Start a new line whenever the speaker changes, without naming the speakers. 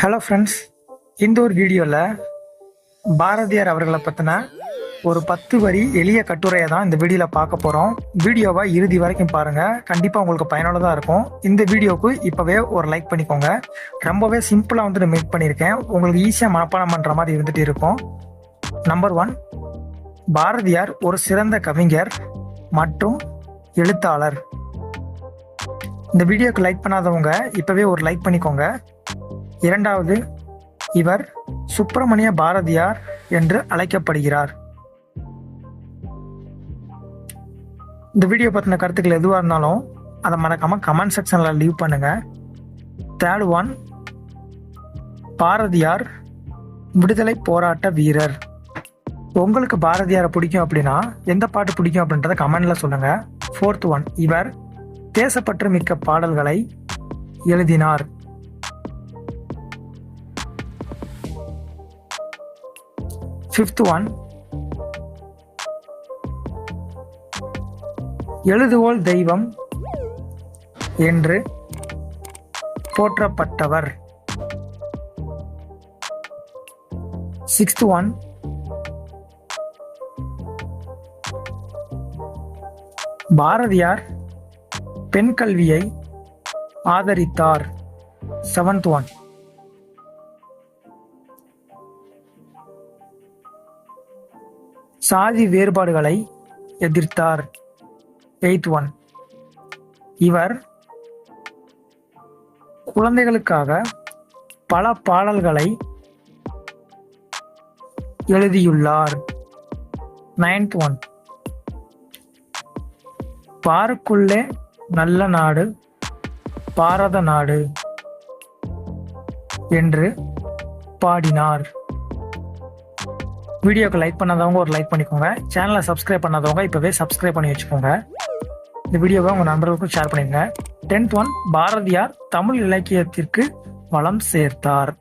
Hello friends இந்த ஒரு வீடியோவில் பாரதியார் அவர்களை பற்றின ஒரு பத்து வரி எளிய கட்டுரையை தான் இந்த வீடியோவில் பார்க்க போகிறோம் வீடியோவை இறுதி வரைக்கும் பாருங்கள் கண்டிப்பாக உங்களுக்கு பயனுள்ளதாக இருக்கும். இந்த வீடியோவுக்கு இப்போவே ஒரு லைக் பண்ணிக்கோங்க. ரொம்பவே சிம்பிளாக வந்துட்டு மேக் பண்ணியிருக்கேன். உங்களுக்கு ஈஸியாக மனப்பாடம் பண்ணுற மாதிரி இருந்துட்டு இருக்கும். நம்பர் ஒன் பாரதியார் ஒரு சிறந்த கவிஞர் மற்றும் எழுத்தாளர். இந்த வீடியோக்கு லைக் பண்ணாதவங்க இப்போவே ஒரு லைக் பண்ணிக்கோங்க. இரண்டாவது இவர் சுப்பிரமணிய பாரதியார் என்று அழைக்கப்படுகிறார். இந்த வீடியோ பற்றின கருத்துக்கள் எதுவாக இருந்தாலும் அதை மறக்காம கமெண்ட் செக்ஷனில் லீவ் பண்ணுங்க. தேர்ட் ஒன் பாரதியார் விடுதலை போராட்ட வீரர். உங்களுக்கு பாரதியாரை பிடிக்கும் அப்படின்னா எந்த பாட்டு பிடிக்கும் அப்படின்றத கமெண்ட்ல சொல்லுங்க. ஃபோர்த் ஒன் இவர் தேசப்பற்று மிக்க பாடல்களை எழுதினார். ஃபிஃப்த் ஒன் எழுதுவோல் தெய்வம் என்று போற்றப்பட்டவர். சிக்ஸ்த் ஒன் பாரதியார் பெண் கல்வியை ஆதரித்தார். செவன்த் ஒன் சாதி வேறுபாடுகளை எதிர்த்தார். எயித் ஒன் இவர் குழந்தைகளுக்காக பல பாடல்களை எழுதியுள்ளார். நைன்த் ஒன் பாருக்குள்ளே நல்ல நாடு பாரத நாடு என்று பாடினார். வீடியோக்கு லைக் பண்ணாதவங்க ஒரு லைக் பண்ணிக்கோங்க. சேனலை சப்ஸ்கிரைப் பண்ணாதவங்க இப்போவே சப்ஸ்கிரைப் பண்ணி வச்சுக்கோங்க. இந்த வீடியோவை உங்கள் நண்பர்களுக்கும் ஷேர் பண்ணிடுங்க. டென்த் ஒன் பாரதியார் தமிழ் இலக்கியத்திற்கு வளம் சேர்த்தார்.